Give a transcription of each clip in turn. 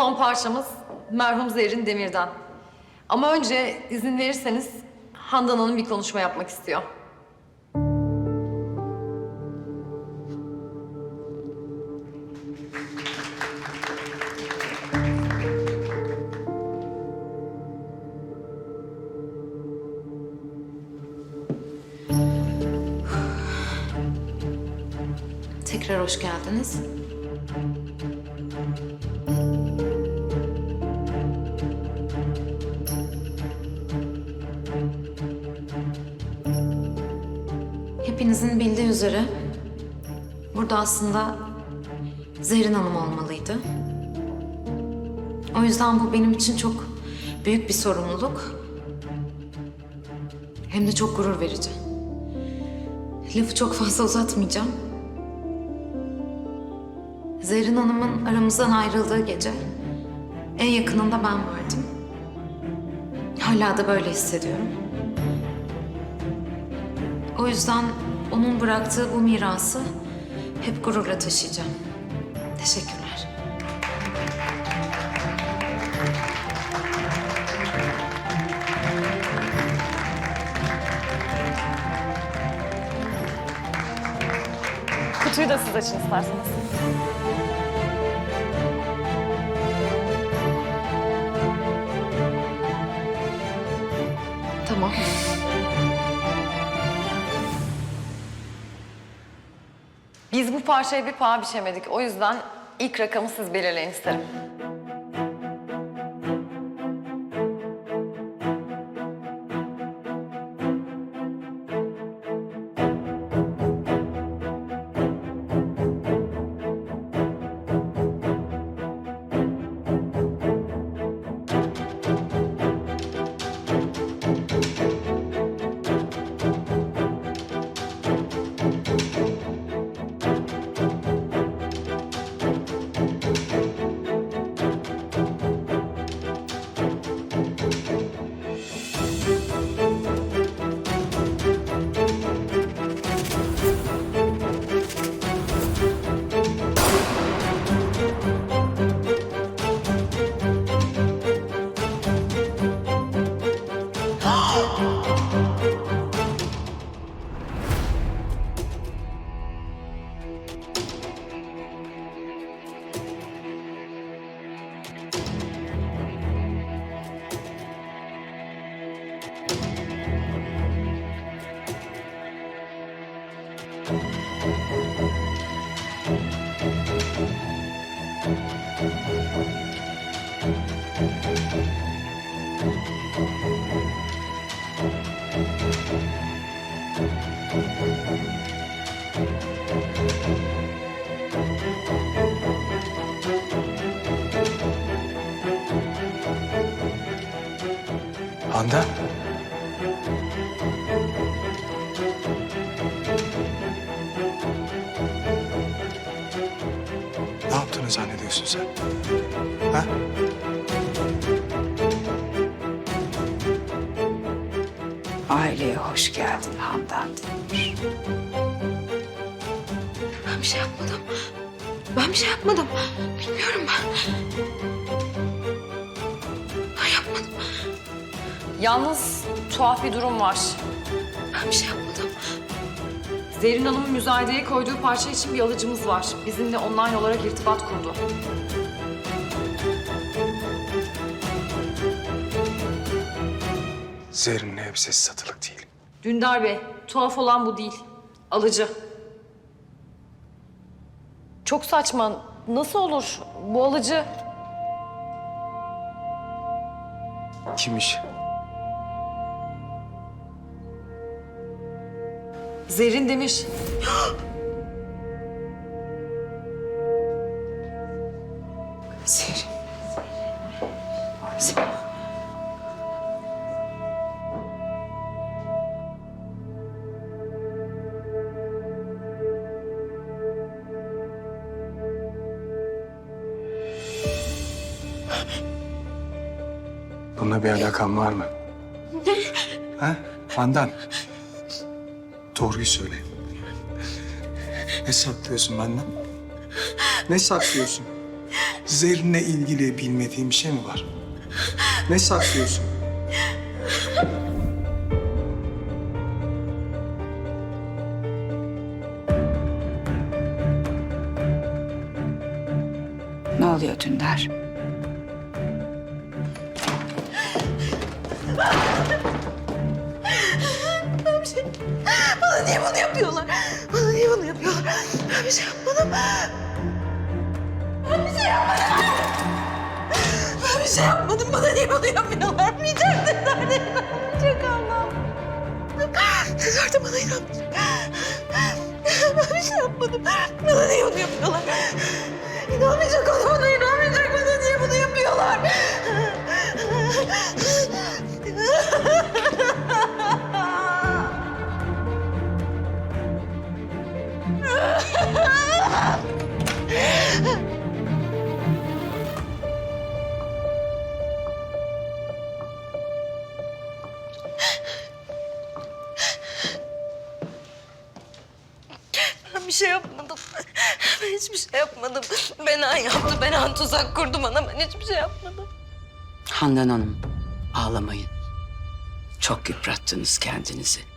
Son parçamız merhum Zerrin Demir'den. Ama önce izin verirseniz Handan Hanım bir konuşma yapmak istiyor. Tekrar hoş geldiniz. Hepinizin bildiği üzere burada aslında Zerrin Hanım olmalıydı. O yüzden bu benim için çok büyük bir sorumluluk. Hem de çok gurur verici. Lafı çok fazla uzatmayacağım. Zerrin Hanım'ın aramızdan ayrıldığı gece en yakınında ben vardım. Hala da böyle hissediyorum. O yüzden onun bıraktığı bu mirası hep gururla taşıyacağım. Teşekkürler. Kutuyu da siz açın isterseniz. Parçaya bir paha biçemedik. O yüzden ilk rakamı siz belirleyin isterim. Handan. Ne yaptığını zannediyorsun sen? Ha? Aileye hoş geldin Handan Demir. Ben bir şey yapmadım. Ben bir şey yapmadım. Bilmiyorum ben. Ben Yalnız tuhaf bir durum var. Ben bir şey yapmadım. Zerrin Hanım'ın müzayedeye koyduğu parça için bir alıcımız var. Bizimle online olarak irtibat kurdu. Zerrin'in elbisesi satılık değil. Dündar Bey, tuhaf olan bu değil. Alıcı. Çok saçma. Nasıl olur? Bu alıcı Kimmiş? Zerrin Demir. Serin. Bununla bir alakan var mı? Ha? Handan. Doğruyu söyle. Ne saklıyorsun benden? Ne saklıyorsun? Zerrin'le ilgili bilmediğim bir şey mi var? Ne saklıyorsun? Ne oluyor Dündar? Ben bir şey yapmadım. Ben bir şey yapmadım. Ben bir şey yapmadım. Bana niye bunu yapıyorlar? Bilmeyecek dediler. İnanmayacak Allah'ım. Kızlar da bana inanmayacak. Ben bir şey yapmadım. Bana niye bunu yapıyorlar? İnanmayacak o da bana inanmayacak. Bana niye bunu yapıyorlar? Ben bir şey yapmadım. Ben hiçbir şey yapmadım. Benan yaptı. Benan tuzak kurdu bana. Ben hiçbir şey yapmadım. Handan Hanım, ağlamayın. Çok yıprattınız kendinizi.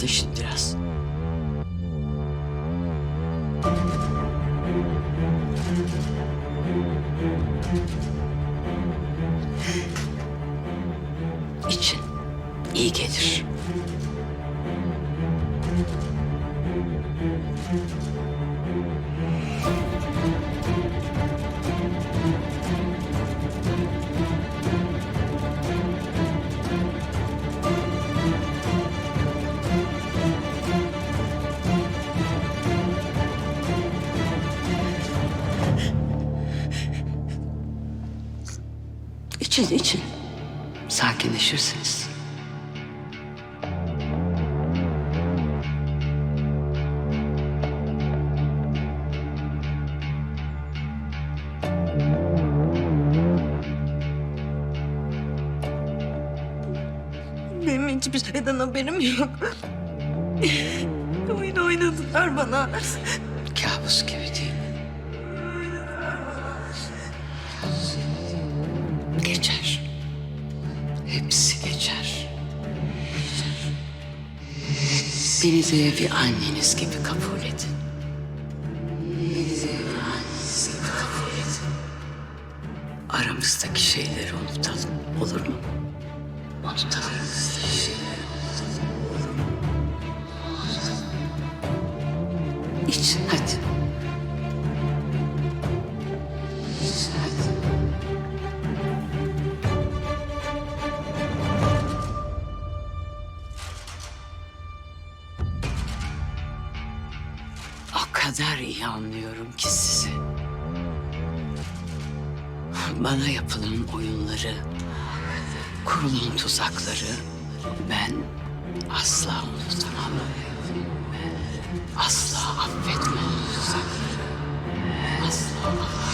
Sakinleşin biraz. İçin. iyi gelir. İçin, için. Sakinleşirsiniz. Benim hiçbir şeyden haberim yok. Oyun oynadılar bana. Kabus gibi değil mi? Geçer. Hepsi geçer. Beni bir anneniz gibi kabul edin. Anneniz gibi kabul edin. Aramızdaki şeyleri unutalım. Olur mu? Unutalım. İçin hadi. Kadar iyi anlıyorum ki sizi. Bana yapılan oyunları, kurulan tuzakları ben asla unutamam. Asla affetmem tuzakları. Asla affetmem.